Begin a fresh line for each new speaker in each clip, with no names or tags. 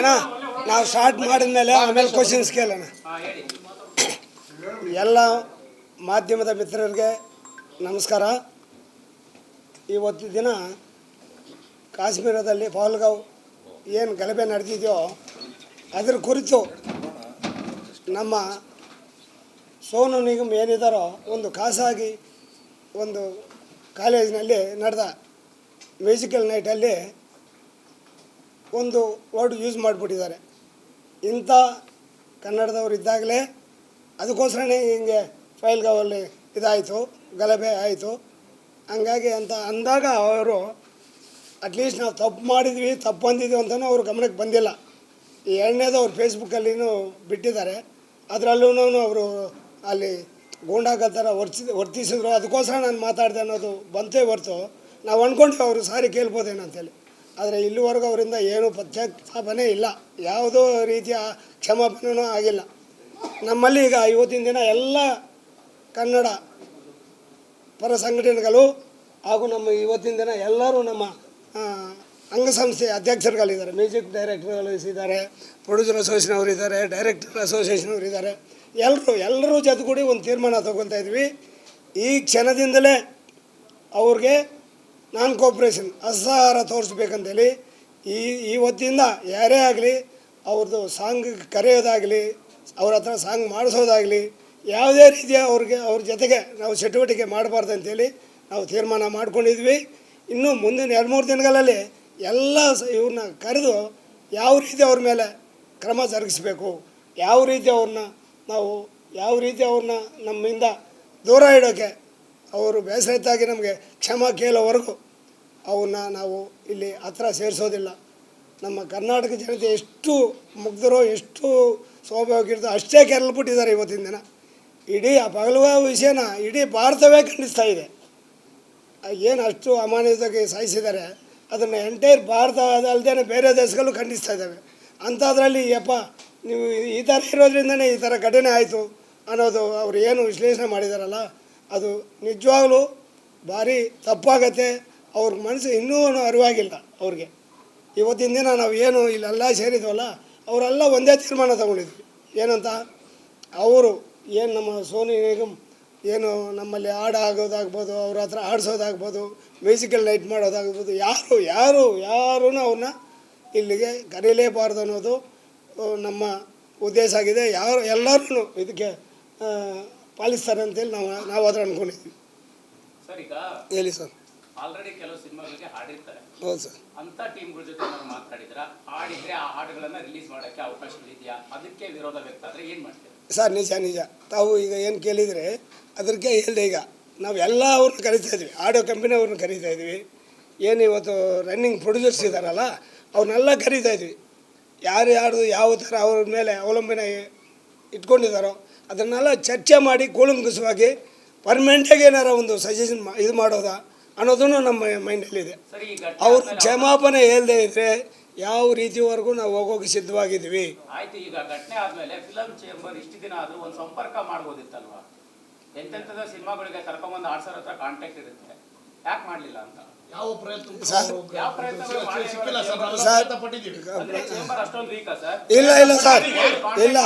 ಅಣ್ಣ, ನಾವು ಸ್ಟಾರ್ಟ್ ಮಾಡಿದ್ಮೇಲೆ ಆಮೇಲೆ ಕ್ವಶನ್ಸ್ ಕೇಳೋಣ. ಎಲ್ಲ ಮಾಧ್ಯಮದ ಮಿತ್ರರಿಗೆ ನಮಸ್ಕಾರ. ಇವತ್ತು ದಿನ ಕಾಶ್ಮೀರದಲ್ಲಿ ಫಾಲ್ಗಾವ್ ಏನು ಗಲಭೆ ನಡೆದಿದೆಯೋ ಅದರ ಕುರಿತು ನಮ್ಮ ಸೋನು ನಿಗಮ್ ಏನಿದ್ದಾರೋ ಒಂದು ಖಾಸಗಿ ಒಂದು ಕಾಲೇಜಿನಲ್ಲಿ ನಡೆದ ಮ್ಯೂಸಿಕಲ್ ನೈಟಲ್ಲಿ ಒಂದು ವರ್ಡ್ ಯೂಸ್ ಮಾಡಿಬಿಟ್ಟಿದ್ದಾರೆ. ಇಂಥ ಕನ್ನಡದವ್ರು ಇದ್ದಾಗಲೇ ಅದಕ್ಕೋಸ್ಕರನೇ ಹಿಂಗೆ ಫೈಲ್ಗಾವಲ್ಲಿ ಇದಾಯಿತು, ಗಲಭೆ ಆಯಿತು. ಹಂಗಾಗಿ ಅಂತ ಅಂದಾಗ ಅವರು ಅಟ್ಲೀಸ್ಟ್ ನಾವು ತಪ್ಪು ಮಾಡಿದ್ವಿ, ತಪ್ಪು ಬಂದಿದ್ದೀವಿ ಅಂತಲೂ ಅವ್ರ ಗಮನಕ್ಕೆ ಬಂದಿಲ್ಲ. ಈ ಎರಡನೇದು ಅವ್ರು ಫೇಸ್ಬುಕ್ಕಲ್ಲಿನೂ ಬಿಟ್ಟಿದ್ದಾರೆ. ಅದರಲ್ಲೂ ಅವರು ಅಲ್ಲಿ ಗೂಂಡಾಗ ಥರ ವರ್ತಿ, ವರ್ತಿಸಿದ್ರು. ಅದಕ್ಕೋಸ್ಕರ ನಾನು ಮಾತಾಡಿದೆ ಅನ್ನೋದು ಬಂತೇ ಹೊರ್ತು, ನಾವು ಅಂದ್ಕೊಂಡ್ವಿ ಅವರು ಸಾರಿ ಕೇಳ್ಬೋದೇನೋ ಅಂತೇಳಿ ಆದರೆ ಇಲ್ಲಿವರೆಗೂ ಅವರಿಂದ ಏನೂ ಪಶ್ಚಾತ್ತಾಪನೇ ಇಲ್ಲ. ಯಾವುದೋ ರೀತಿಯ ಕ್ಷಮಾಪಣೆನೂ ಆಗಿಲ್ಲ. ನಮ್ಮಲ್ಲಿ ಈಗ ಇವತ್ತಿನ ದಿನ ಎಲ್ಲ ಕನ್ನಡ ಪರ ಸಂಘಟನೆಗಳು ಹಾಗೂ ನಮ್ಮ ಇವತ್ತಿನ ದಿನ ಎಲ್ಲರೂ ನಮ್ಮ ಅಂಗಸಂಸ್ಥೆ ಅಧ್ಯಕ್ಷರುಗಳಿದ್ದಾರೆ. ಮ್ಯೂಸಿಕ್ ಡೈರೆಕ್ಟರ್ಗಳು ಇದ್ದಾರೆ, ಪ್ರೊಡ್ಯೂಸರ್ ಅಸೋಸಿಯೇಷನ್ ಅವರು ಇದ್ದಾರೆ, ಡೈರೆಕ್ಟರ್ ಅಸೋಸಿಯೇಷನ್ ಅವರು ಇದ್ದಾರೆ. ಎಲ್ಲರೂ ಎಲ್ಲರೂ ಜೊತೆಗೂಡಿ ಒಂದು ತೀರ್ಮಾನ ತಗೊಳ್ತಾ ಇದ್ವಿ. ಈ ಕ್ಷಣದಿಂದಲೇ ಅವ್ರಿಗೆ ನಾನ್ ಕೋಪ್ರೇಷನ್ ಅಸಹಾರ ತೋರಿಸ್ಬೇಕಂತೇಳಿ, ಈ ಈ ಹೊತ್ತಿಂದ ಯಾರೇ ಆಗಲಿ ಅವ್ರದ್ದು ಸಾಂಗ್ ಕರೆಯೋದಾಗಲಿ, ಅವ್ರ ಹತ್ರ ಸಾಂಗ್ ಮಾಡಿಸೋದಾಗಲಿ, ಯಾವುದೇ ರೀತಿಯ ಅವ್ರಿಗೆ, ಅವ್ರ ಜೊತೆಗೆ ನಾವು ಚಟುವಟಿಕೆ ಮಾಡಬಾರ್ದು ಅಂತೇಳಿ ನಾವು ತೀರ್ಮಾನ ಮಾಡ್ಕೊಂಡಿದ್ವಿ. ಇನ್ನು ಮುಂದಿನ ಎರಡು, ಮೂರು ದಿನಗಳಲ್ಲಿ ಎಲ್ಲ ಇವ್ರನ್ನ ಕರೆದು ಯಾವ ರೀತಿ ಅವ್ರ ಮೇಲೆ ಕ್ರಮ ಜರುಗಿಸ್ಬೇಕು, ಯಾವ ರೀತಿ ಅವ್ರನ್ನ ನಾವು, ಯಾವ ರೀತಿ ಅವ್ರನ್ನ ನಮ್ಮಿಂದ ದೂರ ಇಡೋಕ್ಕೆ ಅವರು ಬೇಸರತ್ತಾಗಿ ನಮಗೆ ಕ್ಷಮ ಕೇಳೋವರೆಗೂ ಅವನ್ನ ನಾವು ಇಲ್ಲಿ ಹತ್ರ ಸೇರಿಸೋದಿಲ್ಲ. ನಮ್ಮ ಕರ್ನಾಟಕ ಜನತೆ ಎಷ್ಟು ಮುಗ್ಧರೋ, ಎಷ್ಟು ಸ್ವಾಭಾವಿಕ ಅಷ್ಟೇ ಕೆರಲ್ಬಿಟ್ಟಿದ್ದಾರೆ ಇವತ್ತಿನ ದಿನ. ಇಡೀ ಆ ಪಗಲುವ ವಿಷಯನ ಇಡೀ ಭಾರತವೇ ಖಂಡಿಸ್ತಾ ಇದೆ. ಏನು ಅಷ್ಟು ಅಮಾನ್ಯತೆಗೆ ಸಾಯಿಸಿದ್ದಾರೆ, ಅದನ್ನು ಎಂಟೈರ್ ಭಾರತ ಅಲ್ಲದೆ ಬೇರೆ ದೇಶಗಳು ಖಂಡಿಸ್ತಾ ಇದ್ದಾವೆ. ಅಂಥದ್ರಲ್ಲಿ ಯಪ್ಪ, ನೀವು ಈ ಥರ ಇರೋದ್ರಿಂದನೇ ಈ ಥರ ಘಟನೆ ಆಯಿತು ಅನ್ನೋದು ಅವ್ರು ಏನು ವಿಶ್ಲೇಷಣೆ ಮಾಡಿದಾರಲ್ಲ? ಅದು ನಿಜವಾಗ್ಲೂ ಭಾರಿ ತಪ್ಪಾಗತ್ತೆ. ಅವ್ರ ಮನಸ್ಸು ಇನ್ನೂ ಅರಿವಾಗಿಲ್ಲ ಅವ್ರಿಗೆ. ಇವತ್ತಿನ ದಿನ ನಾವು ಏನು ಇಲ್ಲೆಲ್ಲ ಸೇರಿದ್ವಲ್ಲ, ಅವರೆಲ್ಲ ಒಂದೇ ತೀರ್ಮಾನ ತಗೊಂಡಿದ್ವಿ. ಏನಂತ? ಅವರು ಏನು ನಮ್ಮ ಸೋನಿ ನಿಗಮ್ ಏನು ನಮ್ಮಲ್ಲಿ ಹಾಡು ಆಗೋದಾಗ್ಬೋದು, ಅವ್ರ ಹತ್ರ ಆಡಿಸೋದಾಗ್ಬೋದು ಮ್ಯೂಸಿಕಲ್ ನೈಟ್ ಮಾಡೋದಾಗ್ಬೋದು, ಯಾರು ಯಾರು ಯಾರೂ ಅವ್ರನ್ನ ಇಲ್ಲಿಗೆ ಕರೀಲೇಬಾರ್ದು ಅನ್ನೋದು, ನಮ್ಮ ಉದ್ದೇಶ ಆಗಿದೆ. ಯಾರು ಎಲ್ಲರೂ ಇದಕ್ಕೆ ಪಾಲಿಸ್ತಾರೆ ಅಂತೇಳಿ ನಾವು ನಾವು ಅದ್ರ ಅಂದ್ಕೊಂಡಿದ್ವಿ ಹೇಳಿ ಸರ್.
ಆಲ್ರೆಡಿ ಕೆಲವು ಸಿನಿಮಾಗಳಿಗೆ ಹಾಡಿರ್ತಾರೆ.
ಹೌದು ಸರ್.
ಅಂತ ಟೀಮ್ಗಳ ಜೊತೆ ನಾವು ಮಾತಾಡಿದ್ರ? ಹಾಡಿದ್ರೆ ಆ ಹಾಡುಗಳನ್ನ ರಿಲೀಸ್ ಮಾಡಕ್ಕೆ ಅವಕಾಶಗಳಿದೆಯಾ ಅದಕ್ಕೆ ವಿರೋಧ ವ್ಯಕ್ತ ಆದ್ರೆ ಏನು ಮಾಡ್ತೀರಾ?
ಸರ್ ನಿಜ ನಿಜ. ತಾವು ಈಗ ಏನು ಕೇಳಿದರೆ ಅದಕ್ಕೆ ಹೇಳಿದೆ ಈಗ ನಾವು ಎಲ್ಲ ಅವ್ರನ್ನ ಕರಿತಾ ಇದ್ವಿ. ಆಡಿಯೋ ಕಂಪನಿ ಅವ್ರನ್ನ ಕರಿತಾ ಇದ್ವಿ. ಏನು ಇವತ್ತು ರನ್ನಿಂಗ್ ಪ್ರೊಡ್ಯೂಸರ್ಸ್ ಇದ್ದಾರಲ್ಲ ಅವ್ರನ್ನೆಲ್ಲ ಕರಿತಾ ಇದ್ವಿ. ಯಾರು ಯಾರು ಯಾವ ಥರ ಅವ್ರ ಮೇಲೆ ಅವಲಂಬನೆ ಇಟ್ಕೊಂಡಿದ್ದಾರೋ ಅದನ್ನೆಲ್ಲ ಚರ್ಚೆ ಮಾಡಿ ಕೂಲಂಕುಷವಾಗಿ ಪರ್ಮನೆಂಟಾಗಿ ಏನಾರ ಒಂದು ಸಜೆಷನ್ ಇದು ಮಾಡೋದಾ ಅನ್ನೋದನ್ನು ನಮ್ಮ ಮೈಂಡಲ್ಲಿದೆ. ಅವ್ರು ಕ್ಷಮಾಪಣೆ ಹೇಳದೆ ಇದ್ರೆ ಯಾವ ರೀತಿವರೆಗೂ ನಾವು ಹೋಗೋಕೆ ಸಿದ್ಧವಾಗಿದ್ವಿ
ಆಯ್ತು ಈಗ ಘಟನೆ ಆದ್ಮೇಲೆ ಫಿಲಂ ಚೇಂಬರ್ ಇಷ್ಟು ದಿನ ಆದ್ರೂ ಒಂದು ಸಂಪರ್ಕ ಮಾಡ್ಬೋದಿತ್ತಲ್ವಾ? ಎಂತೆಂಥದ ಸಿನಿಮಾಗಳಿಗೆ ಕರ್ಕೊಂಬಂದು ಆಡ್ಸೋರ ಹತ್ರ ಕಾಂಟ್ಯಾಕ್ಟ್ ಇರುತ್ತೆ. ಯಾಕೆ ಮಾಡಲಿಲ್ಲ ಅಂತ?
ಯಾವ ಪ್ರಯತ್ನ
ಸರ್
ಯಾವ ಪ್ರಯತ್ನಗಳು ಮಾಡಿ
ಸಿಕ್ಕಿಲ್ಲ ಸರ್ ನಾವು
ಸರ್.
ಪ್ರಯತ್ನ ಪಟ್ಟಿದ್ದೀವಿ
ಅಂದ್ರೆ ಚೇಂಬರ್ ಅಷ್ಟೊಂದು ವೀಕಾ ಸರ್?
ಇಲ್ಲ ಇಲ್ಲ ಸರ್ ಇಲ್ಲ.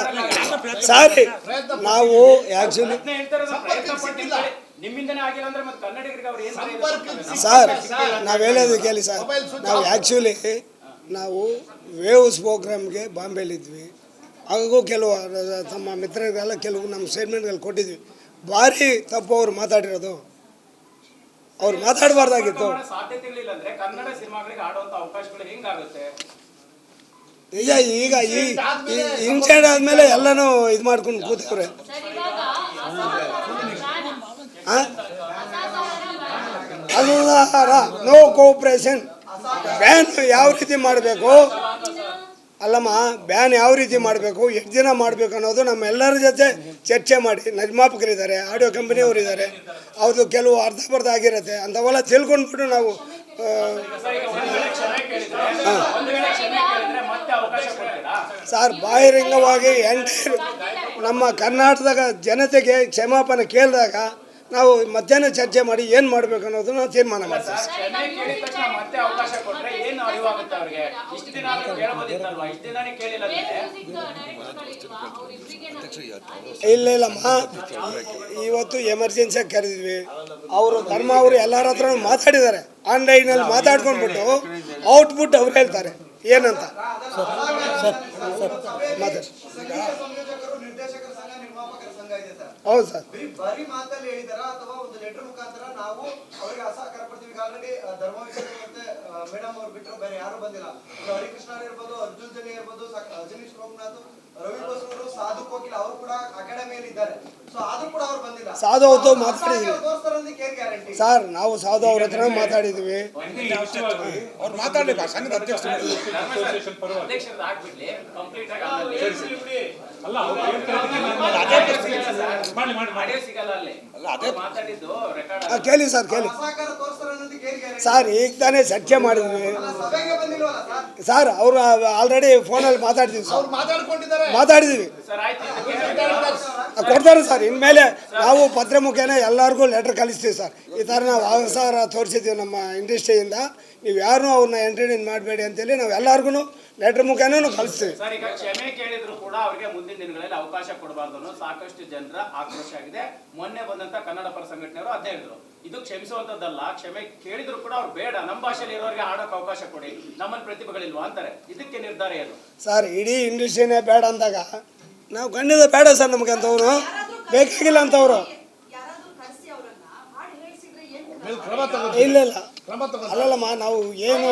ಸರ್ ನಾವು ಆಕ್ಚುಲಿ
ಪ್ರಯತ್ನ ಹೇಳ್ತಾರೆ ನಾವು ಪ್ರಯತ್ನ ಪಟ್ಟಿಲ್ಲ ನಿಮ್ಮಿಂದನೇ ಆಗಿಲ್ಲ ಅಂದ್ರೆ ಮತ್ತೆ ಕನ್ನಡಿಗರಿಗೆ ಅವ್ರು
ಸರ್ ನಾವು ಹೇಳೋದು ಕೇಳಿ ಸರ್. ನಾವು ಆ್ಯಕ್ಚುಲಿ ನಾವು ವೇವ್ಸ್ ಪ್ರೋಗ್ರಾಮ್ಗೆ ಬಾಂಬೆಲಿದ್ವಿ ಹಾಗೂ ಕೆಲವು ತಮ್ಮ ಮಿತ್ರರಿಗೆಲ್ಲ ಕೆಲವು ನಮ್ಮ ಸ್ಟೇಟ್ಮೆಂಟ್ಗಳು ಕೊಟ್ಟಿದ್ವಿ. ಭಾರಿ ತಪ್ಪು ಅವ್ರು ಮಾತಾಡಿರೋದು. ಅವ್ರು ಮಾತಾಡಬಾರ್ದಾಗಿತ್ತು.
ಸಾಧ್ಯತೆಗಳಿಲ್ಲ ಅಂದ್ರೆ ಕನ್ನಡ ಸಿನಿಮಾಗಳಿಗೆ ಆಡುವಂತ ಅವಕಾಶಗಳು ಹೆಂಗಾಗುತ್ತೆ?
ನಿಜ ಈಗ ಈ ಇನ್ಸೈಡ್ ಆದ್ಮೇಲೆ ಎಲ್ಲನೂ ಇದು ಮಾಡ್ಕೊಂಡು ಕೂತವ್ರೆ ಅನುದಾರ ನೋ ಕೋಪರೇಷನ್ ಬ್ಯಾನ್ ಯಾವ ರೀತಿ ಮಾಡಬೇಕು? ಅಲ್ಲಮ್ಮ ಬ್ಯಾನ್ ಯಾವ ರೀತಿ ಮಾಡಬೇಕು, ಎಷ್ಟು ದಿನ ಮಾಡಬೇಕು ಅನ್ನೋದು ನಮ್ಮೆಲ್ಲರ ಜೊತೆ ಚರ್ಚೆ ಮಾಡಿ. ನಿರ್ಮಾಪಕರಿದ್ದಾರೆ ಆಡಿಯೋ ಕಂಪನಿಯವರು ಇದ್ದಾರೆ. ಅವ್ರದ್ದು ಕೆಲವು ಅರ್ಧಬರ್ಧ ಆಗಿರುತ್ತೆ. ಅಂಥವೆಲ್ಲ ತಿಳ್ಕೊಂಡ್ಬಿಟ್ಟು ನಾವು ಸರ್, ಬಾಹಿರಂಗವಾಗಿ ಎಂಟೈರ್ ನಮ್ಮ ಕರ್ನಾಟಕದ ಜನತೆಗೆ ಕ್ಷಮಾಪಣೆ ಕೇಳಿದಾಗ ನಾವು ಮಧ್ಯಾಹ್ನ ಚರ್ಚೆ ಮಾಡಿ ಏನು ಮಾಡಬೇಕು ಅನ್ನೋದನ್ನ ತೀರ್ಮಾನ ಮಾಡ್ತೀವಿ.
ಸರ್ ತಕ್ಷಣ ಮತ್ತೆ ಅವಕಾಶ ಕೊಟ್ರೆ ಏನು ಅರಿವಾಗುತ್ತೆ ಅವ್ರಿಗೆ? ಇಷ್ಟು ದಿನ ಆದ್ರೂ ಕೇಳಬಹುದಿತ್ತಲ್ವಾ ಇಷ್ಟು ದಿನಾನೇ ಕೇಳಿಲ್ಲ
ಇಲ್ಲ ಇಲ್ಲಮ್ಮ ಇವತ್ತು ಎಮರ್ಜೆನ್ಸಿಯಾಗಿ ಕರೆದಿದ್ವಿ. ಅವರು ಧರ್ಮ ಅವರು ಎಲ್ಲರ ಹತ್ರ ಮಾತಾಡಿದ್ದಾರೆ. ಆನ್ಲೈನಲ್ಲಿ ಮಾತಾಡ್ಕೊಂಡ್ಬಿಟ್ಟು ಔಟ್ಪುಟ್ ಅವ್ರು ಹೇಳ್ತಾರೆ. ಏನಂತ? ಮಾತಾಡಿ
ಸಂಗೀತ ಸಂಯೋಜಕರು ನಿರ್ದೇಶಕರ ಸಂಘ ನಿರ್ಮಾಪಕರ ಸಂಘ ಇದೆ ಸರ್
ಹೌದು ಸರ್.
ಬರೀ ಮಾತಲ್ಲಿ ಹೇಳಿದಾರ ಅಥವಾ ಒಂದು ಲೆಟರ್ ಮುಖಾಂತರ ನಾವು ಅವರಿಗೆ ಅಸಹಕಾರ ಪಡ್ತೀವಿ? ಆಲ್ರೆಡಿ ಧರ್ಮ ಮೇಡಮ್ ಅವ್ರು ಬಿಟ್ಟರು ಬೇರೆ ಯಾರು ಬಂದಿಲ್ಲ. ಹರಿಕೃಷ್ಣ ಇರ್ಬೋದು ಅರ್ಜುನ್ ಜನಿ ಇರ್ಬೋದು ಅಜನೀಶ್ ಲೋಕನಾಥ್ ರವಿ ಬಸವರು ಸಾಧು ಕೋಕಿಲ್ ಅವರು ಕೂಡ ಅಕಾಡೆಮಿಯಲ್ಲಿ ಇದ್ದಾರೆ. ಸೊ ಆದ್ರೂ ಕೂಡ ಅವ್ರು ಬಂದಿಲ್ಲ.
ಸಾಧು ಅವರು ಮಾತಾಡಿದ್ವಿ. ಸರ್ ನಾವು ಸಾಧು ಅವ್ರ ಹತ್ರ ಮಾತಾಡಿದ್ವಿ.
ಅವ್ರು ಮಾತಾಡ್ಲಿ ಬಾ ಸಂಘದ ಅಧ್ಯಕ್ಷ
ಅಧ್ಯಕ್ಷರದ್ದು ಕಂಪ್ಲೀಟ್ ಆಗಿ ಅಲ್ಲಲ್ಲಿ
ಅಲ್ಲ ಅವ್ರು ನಾನು ಅದೇ ಪ್ರಶ್ನೆ ಮಾಡಿ ಮಾಡಿ ಮಾಡಿ
ಆಡಿಯೋ ಅಲ್ಲಿ.
ಅಲ್ಲ,
ಮಾತಾಡಿದ್ದು ರೆಕಾರ್ಡ್
ಆ, ಕೇಳಿ ಸರ್ ಕೇಳಿ. ಸರ್ ಈಗ ತಾನೇ ಚರ್ಚೆ ಮಾಡಿದ್ವಿ.
ಸರ್?
ಸರ್ ಅವರು ಆಲ್ರೆಡಿ ಫೋನಲ್ಲಿ ಮಾತಾಡ್ತೀವಿ ಸರ್.
ಮಾತಾಡ್ಕೊಂಡಿದ್ದಾರೆ.
ಮಾತಾಡಿದ್ವಿ.
ಸರ್ ಆಯ್ತು ಇದಕ್ಕೆ
ಕೊಡ್ತಾರೆ ಸರ್. ಇನ್ಮೇಲೆ ನಾವು ಪತ್ರ ಮುಖೇನ ಎಲ್ಲರಿಗೂ ಲೆಟರ್ ಕಳಿಸ್ತೀವಿ ಸರ್. ಈ ಥರ ನಾವು ಅವಸರ ತೋರಿಸಿದ್ದೀವಿ ನಮ್ಮ ಇಂಡಸ್ಟ್ರಿಯಿಂದ ನೀವು ಯಾರೂ ಅವ್ರನ್ನ ಎಂಟರ್ಟೈನ್ ಮಾಡಬೇಡಿ ಅಂತೇಳಿ ನಾವು ಎಲ್ಲರಿಗೂ ಲೆಟರ್ ಮುಖಾನೂ ಕಳಿಸ್ತೀವಿ
ಸರ್ ಈಗ ಕ್ಷಮೆ ಕೇಳಿದ್ರು ಕೂಡ ಅವರಿಗೆ ಮುಂದಿನ ದಿನಗಳಲ್ಲಿ ಅವಕಾಶ ಕೊಡಬಾರ್ದು ಅನ್ನೋ ಸಾಕಷ್ಟು ಜನರ ಆಕ್ರೋಶ ಆಗಿದೆ. ಮೊನ್ನೆ ಬಂದಂತ ಕನ್ನಡ ಪರ ಸಂಘಟನೆಯವರು ಅದೇ ಹೇಳಿದ್ರು. ಇದು ಕ್ಷಮಿಸುವಂತದ್ದಲ್ಲ ಕ್ಷಮೆ ಕೇಳಿದ್ರು ಕೂಡ ಅವ್ರು ಬೇಡ. ನಮ್ಮ ಭಾಷೆಯಲ್ಲಿ ಇರೋರಿಗೆ ಆಡೋಕೆ ಅವಕಾಶ ಕೊಡಿ. ನಮ್ಮಲ್ಲಿ ಪ್ರತಿಭೆಗಳಿಲ್ವಾ ಅಂತಾರೆ. ಇದಕ್ಕೆ ನಿರ್ಧಾರ ಏನು?
ಸರ್ ಇಡೀ ಇಂಡಸ್ಟ್ರಿನೇ ಬೇಡ ಅಂದಾಗ ನಾವು ಕಣ್ಣಿದ ಬೇಡ ಸರ್ ನಮ್ಗೆ ಅಂತವ್ರು. ಬೇಕಾಗಿಲ್ಲ ಅಂತವ್ರು.
ಯಾರಾದ್ರೂ ಕರೆಸಿ ಅವರನ್ನ. ಹಾಡು ಹೇಳಿಸಿದ್ರೆ ಏನ್
ನೀವು ಕ್ರಮ ತಗೋ
ಇಲ್ಲ ಇಲ್ಲ. ಅಲ್ಲಲ್ಲಮ್ಮ ನಾವು ಏನು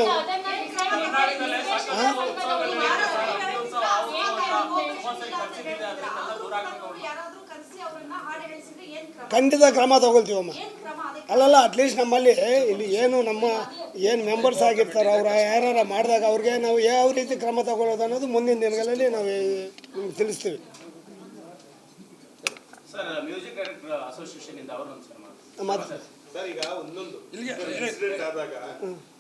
ಯಾರಾದ್ರೂ ಕರೆಸಿ ಅವರನ್ನ ಹಾಡು ಹೇಳಿಸಿದ್ರೆ ಏನ್ ಕ್ರಮ?
ಖಂಡಿತ ಕ್ರಮ ತಗೊಳ್ತೀವಮ್ಮ.
ಏನ್ ಕ್ರಮ
ಅಲ್ಲಲ್ಲ ಅಟ್ಲೀಸ್ಟ್ ನಮ್ಮಲ್ಲಿ ಇಲ್ಲಿ ಏನು ನಮ್ಮ ಏನು ಮೆಂಬರ್ಸ್ ಆಗಿರ್ತಾರೆ ಅವ್ರು ಯಾರು ಮಾಡಿದಾಗ ಅವ್ರಿಗೆ ನಾವು ಯಾವ ರೀತಿ ಕ್ರಮ ತಗೊಳ್ಳೋದು ಅನ್ನೋದು ಮುಂದಿನ ದಿನಗಳಲ್ಲಿ ನಾವು ನಿಮ್ಗೆ ತಿಳಿಸ್ತೀವಿ.
ಸರ್ ಮ್ಯೂಸಿಕ್ ಡೈರೆಕ್ಟರ್ ಅಸೋಸಿಯೇಷನ್ ಇಂದ ಅವರು ಒಂದು ಸನ್ಮಾನ
ಮತ್ತೆ
ಸರ್ ಈಗ ಒಂದೊಂದು ಇನ್ಸಿಡೆಂಟ್ ಆದಾಗ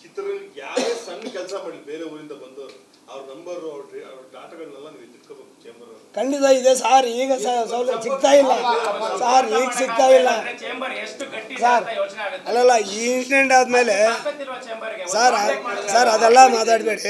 ಚಿತ್ರ ಯಾರೇ ಸಣ್ಣ ಕೆಲಸ ಮಾಡಿ ಬೇರೆ ಊರಿಂದ ಬಂದವರು ಅವ್ರ ನಂಬರ್ ಅವ್ರ ಅವ್ರ ಡಾಟಾಗಳನ್ನೆಲ್ಲ ನೀವು ಎತ್ತಿಟ್ಕೋಬೇಕು ಚೇಂಬರ್ ಅವರು.
ಖಂಡಿತ ಇದೆ ಸರ್ ಈಗ ಸ- ಸೌಲಭ್ಯ ಸಿಗ್ತಾ ಇಲ್ಲ. ಸರ್ ಈಗ ಸಿಗ್ತಾ ಇಲ್ಲ.
ಚೇಂಬರ್ ಎಷ್ಟು ಗಟ್ಟಿ
ಸರ್
ಅಂತ ಯೋಚನೆ ಆಗುತ್ತೆ.
ಅಲ್ಲಲ್ಲ ಈ ಇನ್ಸಿಡೆಂಟ್ ಆದಮೇಲೆ
ಸಾರ್ ಸಾರ್
ಸರ್ ಸರ್ ಅದೆಲ್ಲ ಮಾತಾಡ್ಬೇಡಿ.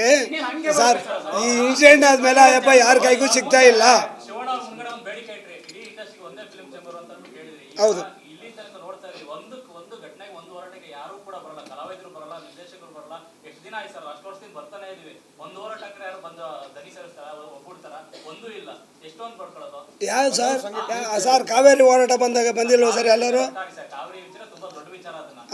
ಸರ್ ಈ ಇನ್ಸಿಡೆಂಟ್ ಆದಮೇಲೆ ಅಯ್ಯಪ್ಪ ಯಾರ ಕೈಗೂ ಸಿಗ್ತಾ ಇಲ್ಲ.
ಶಿವಣ್ಣ ಅವ್ರ ಮುಂಗಡೆ ಒಂದು ಬೇಡಿಕೆ ಇಟ್ರಿ ಇಡೀ ಇಂಡಸ್ಟ್ರಿಗೆ ಒಂದೇ ಫಿಲ್ಮ್ ಚೇಂಬರ್ ಅಂತ ಅಂದ್ಬಿಟ್ಟು ಹೇಳಿದ್ರಿ ಈಗ
ಹೌದು.
ಇಲ್ಲಿ ತನಕ ನೋಡ್ತಾ ಇದ್ರಿ ಒಂದು ಒಂದು ಘಟನೆಗೆ ಒಂದು ಹೋರಾಟಕ್ಕೆ ಯಾರು ಕೂಡ ಬರಲ್ಲ ಕಲಾವಿದರು ಬರಲ್ಲ ನಿರ್ದೇಶಕರು ಬರಲ್ಲ ಎಷ್ಟು ದಿನ ಆಯ್ತು ಸರ್ ಅಷ್ಟು ವರ್ಷದಿಂದ ಬರ್ತಾನೆ ಇದೀವಿ ಒಂದು ಹೋರಾಟಕ್ಕೆ ಯಾರು ಬಂದು ದನಿ ಸೇರಿಸ್ತಾರ ಒಗ್ಗೂಡ್ತಾರ ಒಂದೂ ಇಲ್ಲ ಎಷ್ಟೊಂದು ಪಡ್ಕೊಳ್ಳೋದು
ಯಾವ ಸರ್ ಸರ್ ಕಾವೇರಿ ಹೋರಾಟ ಬಂದಾಗ ಬಂದಿಲ್ವ ಸರ್ ಎಲ್ಲರೂ?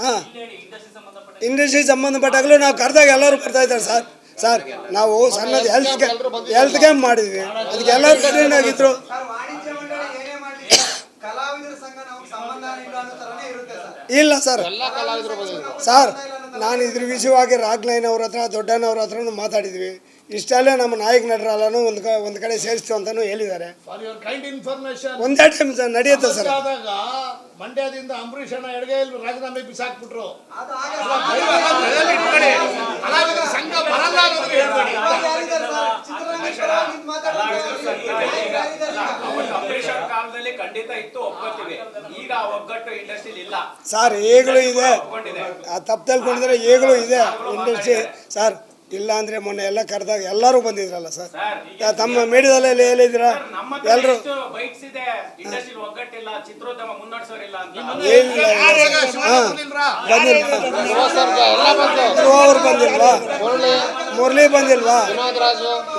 ಹಾಂ.
ಇಂಡಸ್ಟ್ರಿ ಸಂಬಂಧಪಟ್ಟ
ಇಂಡಸ್ಟ್ರಿ ಸಂಬಂಧಪಟ್ಟಾಗಲೂ ನಾವು ಕರೆದಾಗ ಎಲ್ಲರೂ ಬರ್ತಾ ಇದ್ದಾರೆ ಸರ್. ಸರ್ ನಾವು ಸಣ್ಣದು ಹೆಲ್ತ್ ಹೆಲ್ತ್ ಕ್ಯಾಂಪ್ ಮಾಡಿದ್ವಿ. ಅದಕ್ಕೆ ಎಲ್ಲರೂ ಕ್ಲೀನ್ ಆಗಿದ್ರು.
ಇಲ್ಲ ಸರ್.
ಸರ್ ನಾನು ಇದ್ರ ವಿಷಯವಾಗಿ ಅವ್ರ ಹತ್ರ ದೊಡ್ಡನವ್ರ ಹತ್ರನೂ ಮಾತಾಡಿದ್ವಿ. ಇಷ್ಟಲ್ಲೇ ನಮ್ಮ ನಾಯಕ ನಟರಲ್ಲೂ ಒಂದು ಕ ಒಂದು ಕಡೆ ಸೇರಿಸ್ತು ಅಂತಲೂ ಹೇಳಿದ್ದಾರೆ ಒಂದೇ ಟೈಮ್ ನಡೆಯುತ್ತೆ ಸರ್.
ಆದಾಗ ಮಂಡ್ಯದಿಂದ ಅಂಬರೀಷ್ ಅಣ್ಣ ಎಡಗೈಯಲ್ಲಿ ರಾಜೀನಾಮೆ ಬಿಸಾಕ್ಬಿಟ್ರು. ಕಲಾವಿದರ ಸಂಘ ಬರಲ್ಲ ಹೇಳ್ಬೇಡಿ.
ಕಾಲದಲ್ಲಿ ಖಂಡಿತ ಇತ್ತು ಒಪ್ಕೋತೀವಿ ಈಗ ಆ ಒಗ್ಗಟ್ಟು ಇಂಡಸ್ಟ್ರಿಲಿ ಇಲ್ಲ.
ಸರ್ ಈಗಲೂ ಇದೆ. ತಪ್ಪು ತಿಳ್ಕೊಂಡಿದ್ರೆ ಈಗಲೂ ಇದೆ. ಇಂಡಸ್ಟ್ರಿ ಸರ್ ಇಲ್ಲ ಅಂದ್ರೆ ಮೊನ್ನೆ ಎಲ್ಲ ಕರೆದಾಗ ಎಲ್ಲರೂ ಬಂದಿದ್ರಲ್ಲ ಸರ್? ತಮ್ಮ ಮೀಡಿಯಾದಲ್ಲಿ
ಹೇಳಿದ್ರಾ?
ಎಲ್ಲರೂ ಅವ್ರು ಬಂದಿಲ್ವಾ? ಮುರಳಿ. ಬಂದಿಲ್ವಾ?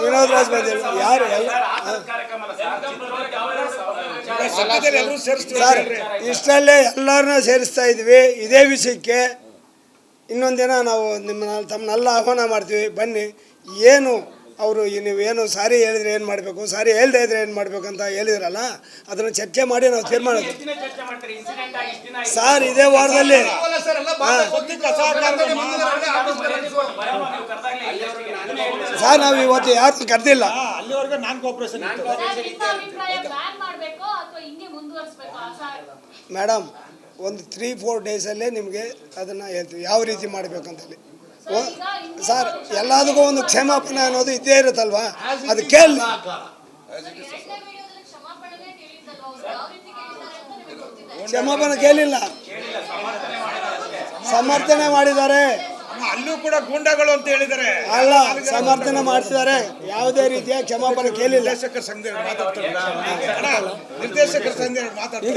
ವಿನೋದ್ ರಾಜ್ ಬಂದಿಲ್ವಾ ಯಾರು? ಎಲ್ಲ
ಸರ್
ಇಷ್ಟಲ್ಲೇ ಎಲ್ಲರನ್ನ ಸೇರಿಸ್ತಾ ಇದ್ವಿ. ಇದೇ ವಿಷಯಕ್ಕೆ ಇನ್ನೊಂದಿನ ನಾವು ನಿಮ್ಮನ್ನ ತಮ್ಮನ್ನೆಲ್ಲ ಆಹ್ವಾನ ಮಾಡ್ತೀವಿ ಬನ್ನಿ ಏನು ಅವರು ನೀವೇನು ಸಾರಿ ಹೇಳಿದ್ರೆ ಏನು ಮಾಡಬೇಕು ಸಾರಿ ಹೇಳದೇ ಇದ್ರೆ ಏನು ಮಾಡಬೇಕು ಅಂತ ಹೇಳಿದ್ರಲ್ಲ ಅದನ್ನು ಚರ್ಚೆ ಮಾಡಿ ನಾವು ತೀರ್ಮಾನ
ಎಷ್ಟು ದಿನ ಚರ್ಚೆ ಮಾಡ್ತಾರೆ? ಇನ್ಸಿಡೆಂಟ್ ಆಗಿ ಇಷ್ಟು ದಿನ
ಸರ್ ಇದೇ ವಾರದಲ್ಲಿ.
ಸರ್
ನೀವು
ಇವತ್ತು ಯಾರು ಕರೆದಿಲ್ಲ.
ಅಲ್ಲಿವರೆಗೆ ನಾನ್ ಕೋಪರೇಷನ್ ಇತ್ತು.
ನಿಮ್ಮ ಅಭಿಪ್ರಾಯ ಬ್ಯಾನ್ ಮಾಡ್ಬೇಕು ಅಥವಾ ಹಿಂಗೆ ಮುಂದುವರಿಸ್ಬೇಕು ಸರ್
ಮೇಡಮ್ ಒಂದು ತ್ರೀ ಫೋರ್ ಡೇಸಲ್ಲೇ ನಿಮಗೆ ಅದನ್ನು ಹೇಳ್ತೀವಿ. ಯಾವ ರೀತಿ ಮಾಡಬೇಕಂತೇಳಿ. ಓ ಸರ್ ಎಲ್ಲದಕ್ಕೂ ಒಂದು ಕ್ಷಮಾಪಣೆ ಅನ್ನೋದು ಇದ್ದೇ ಇರುತ್ತಲ್ವಾ? ಅದು ಕೇಳಿ.
ಕ್ಷಮಾಪಣ ವಿಡಿಯೋದಲ್ಲಿ ಕ್ಷಮಾಪಣೆನೇ ಕೇಳಿದ್ದಲ್ವಾ ಯಾವ ರೀತಿ ಕೇಳಿದ್ದಾರೆ ಅಂತ ನಿಮಗೆ ಗೊತ್ತಿದೆ.
ಕ್ಷಮಾಪಣೆ ಕೇಳಿಲ್ಲ.
ಕೇಳಿಲ್ಲ ಸಮರ್ಥನೆ ಮಾಡಿದ್ದಾರೆ
ಸಮರ್ಥನೆ ಮಾಡಿದ್ದಾರೆ.
ಅಲ್ಲೂ ಕೂಡ ಗೂಂಡಾಗಳು ಅಂತ ಹೇಳಿದ್ದಾರೆ.
ಅಲ್ಲ ಸಮರ್ಥನೆ ಮಾಡ್ತಿದ್ದಾರೆ. ಯಾವುದೇ ರೀತಿಯ ಕ್ಷಮಾಪಣೆ ಕೇಳಿಲ್ಲ.
ನಿರ್ದೇಶಕರ ಸಂಘ ಮಾತಾಡ್ತಾರೆ. ನಿರ್ದೇಶಕರ ಮಾತಾಡ್ತಾರೆ.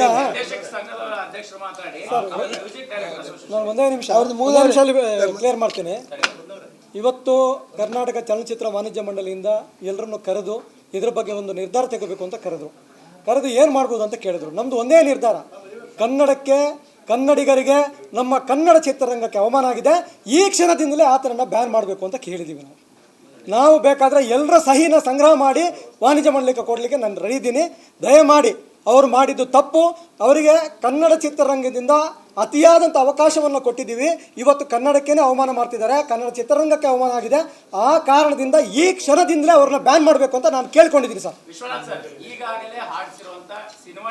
ನಾನು ಒಂದೇ ನಿಮಿಷ. ಮೂರು ನಿಮಿಷ ಕ್ಲಿಯರ್ ಮಾಡ್ತೀನಿ. ಇವತ್ತು ಕರ್ನಾಟಕ ಚಲನಚಿತ್ರ ವಾಣಿಜ್ಯ ಮಂಡಳಿಯಿಂದ ಎಲ್ಲರನ್ನು ಕರೆದು ಇದ್ರ ಬಗ್ಗೆ ಒಂದು ನಿರ್ಧಾರ ತೆಗೋಬೇಕು ಅಂತ ಕರೆದ್ರು. ಕರೆದು ಏನು ಮಾಡ್ಬೋದು ಅಂತ ಕೇಳಿದ್ರು. ನಮ್ಮದು ಒಂದೇ ನಿರ್ಧಾರ. ಕನ್ನಡಕ್ಕೆ ಕನ್ನಡಿಗರಿಗೆ ನಮ್ಮ ಕನ್ನಡ ಚಿತ್ರರಂಗಕ್ಕೆ ಅವಮಾನ ಆಗಿದೆ. ಈ ಕ್ಷಣದಿಂದಲೇ ಆತನನ್ನು ಬ್ಯಾನ್ ಮಾಡಬೇಕು ಅಂತ ಕೇಳಿದ್ದೀವಿ ನಾವು. ನಾವು ಬೇಕಾದರೆ ಎಲ್ಲರ ಸಹಿನ ಸಂಗ್ರಹ ಮಾಡಿ ವಾಣಿಜ್ಯ ಮಂಡಳಿಗೆ ಕೊಡಲಿಕ್ಕೆ ನಾನು ರೆಡಿ ಇದ್ದೀನಿ. ದಯಮಾಡಿ ಅವರು ಮಾಡಿದ್ದು ತಪ್ಪು. ಅವರಿಗೆ ಕನ್ನಡ ಚಿತ್ರರಂಗದಿಂದ ಅತಿಯಾದಂಥ ಅವಕಾಶವನ್ನು ಕೊಟ್ಟಿದ್ದೀವಿ. ಇವತ್ತು ಕನ್ನಡಕ್ಕೇನೆ ಅವಮಾನ ಮಾಡ್ತಿದ್ದಾರೆ. ಕನ್ನಡ ಚಿತ್ರರಂಗಕ್ಕೆ ಅವಮಾನ ಆಗಿದೆ. ಆ ಕಾರಣದಿಂದ ಈ ಕ್ಷಣದಿಂದಲೇ ಅವ್ರನ್ನ ಬ್ಯಾನ್ ಮಾಡಬೇಕು ಅಂತ ನಾನು ಕೇಳ್ಕೊಂಡಿದ್ದೀನಿ ಸರ್.
ಈಗಾಗಲೇ ಸಿನಿಮಾ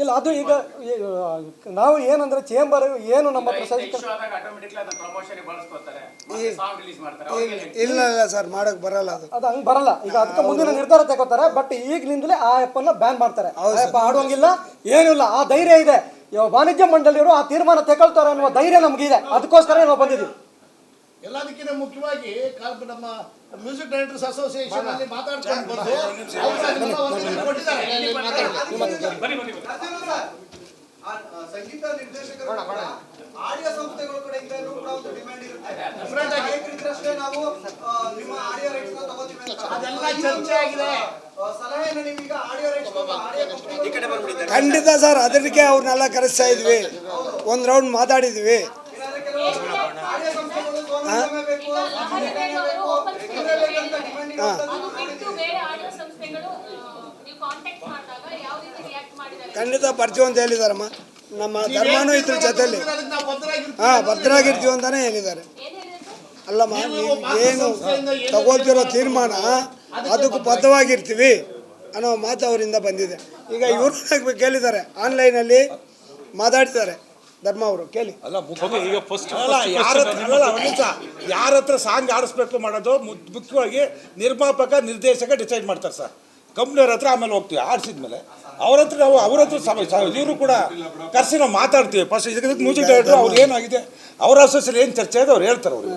ಇಲ್ಲ ಅದು ಈಗ ನಾವು ಏನಂದ್ರೆ ಚೇಂಬರ್ ಏನು ನಮ್ಮ?
ಇಲ್ಲ ಇಲ್ಲ ಸರ್ ಮಾಡಕ್ ಬರಲ್ಲ ಅದು.
ಅದು ಹಂಗೆ ಬರಲ್ಲ. ಈಗ ಅದಕ್ಕೆ ಮುಂದಿನ ನಿರ್ಧಾರ ತಗೋತಾರೆ ಬಟ್ ಈಗಿನಿಂದಲೇ ಆ ಆ್ಯಪನ್ನು ಬ್ಯಾನ್ ಮಾಡ್ತಾರೆ. ಆ ಆ್ಯಪ್ ಆಡುವಂಗಿಲ್ಲ ಏನೂ ಇಲ್ಲ. ಆ ಧೈರ್ಯ ಇದೆ. ಇವಾಗ ವಾಣಿಜ್ಯ ಮಂಡಳಿಯವರು ಆ ತೀರ್ಮಾನ ತಗೊಳ್ತಾರೆ ಅನ್ನುವ ಧೈರ್ಯ ನಮಗಿದೆ ಅದಕ್ಕೋಸ್ಕರ ನಾವು ಬಂದಿದ್ದೀವಿ.
ಎಲ್ಲದಕ್ಕಿಂತ ಮುಖ್ಯವಾಗಿ ಕಾಲ್- ನಮ್ಮ ಮ್ಯೂಸಿಕ್ ಡೈರೆಕ್ಟರ್ಸ್ ಅಸೋಸಿಯೇಷನ್ ಅಲ್ಲಿ ಮಾತಾಡ್ಕೊಂಡು ಬಂದು
ಸಂಗೀತ ನಿರ್ದೇಶಕರು ಆಡಿಯೋ ಸಂಸ್ಥೆಗಳ ಕಡೆಯಿಂದಲೂ ಕೂಡ ಒಂದು ಡಿಮ್ಯಾಂಡ್ ಇರುತ್ತೆ. ಗಾಯಕರಿದ್ದರಷ್ಟೇ ನಾವು ನಿಮ್ಮ ಆಡಿಯೋ ರೈಟ್ಸ್ ತಗೋತೀವಿ ಅಂತ.
ಅದೆಲ್ಲ ಚರ್ಚೆ ಆಗಿದೆ.
ಖಂಡಿತ ಸರ್ ಅದಕ್ಕೆ ಅವ್ರನ್ನೆಲ್ಲ ಕರೆಸ್ತಾ ಇದ್ವಿ. ಒಂದು ರೌಂಡ್ ಮಾತಾಡಿದ್ವಿ. ಖಂಡಿತ ಬರ್ತೀವಿ ಅಂತ ಹೇಳಿದಾರಮ್ಮ. ನಮ್ಮ ಧರ್ಮನೂ ಇದ್ರ ಜೊತೆಲಿ. ಹಾಂ ಭದ್ರಾಗಿರ್ತೀವಿ. ಅಂತಾನೆ ಹೇಳಿದ್ದಾರೆ. ಅಲ್ಲಮ್ಮ ನೀವು ಏನು ತಗೋತಿರೋ ತೀರ್ಮಾನ ಅದಕ್ಕೂ ಬದ್ಧವಾಗಿರ್ತೀವಿ ಅನ್ನೋ ಮಾತು ಅವರಿಂದ ಬಂದಿದೆ. ಈಗ ಇವರು ಕೇಳಿದ್ದಾರೆ ಆನ್ಲೈನಲ್ಲಿ ಮಾತಾಡ್ತಿದ್ದಾರೆ ಧರ್ಮ ಅವರು ಕೇಳಿ.
ಅಲ್ಲ ಮುಖ್ಯ- ಅಲ್ಲ ಯಾರ ಹತ್ರ ಅಲ್ಲ, ಒಂದ್ ನಿಮಿಷ. ಯಾರ ಹತ್ರ ಸಾಂಗ್ ಆಡಿಸ್ಬೇಕು ಮಾಡೋದು ಮುಖ್ಯವಾಗಿ ನಿರ್ಮಾಪಕ ನಿರ್ದೇಶಕ ಡಿಸೈಡ್ ಮಾಡ್ತಾರೆ ಸರ್. ಕಂಪ್ನಿಯವ್ರ ಹತ್ರ ಆಮೇಲೆ ಹೋಗ್ತೀವಿ ಆಡಿಸಿದ್ಮೇಲೆ ಅವ್ರ ಹತ್ರ ನಾವು ಅವ್ರ ಹತ್ರ ಇವರು ಕೂಡ ಕರೆಸಿ ನಾವು ಮಾತಾಡ್ತೀವಿ. ಫಸ್ಟ್ ಇದಕ್ಕೆ ಮ್ಯೂಸಿಕ್ ಡೈರೆಕ್ಟರ್ ಅವ್ರು ಏನಾಗಿದೆ? ಅವ್ರ ಅಸೋಸಿಯಲ್ ಏನು ಚರ್ಚೆ ಇದೆ ಅವ್ರು ಹೇಳ್ತಾರೆ ಅವ್ರಿಗೆ.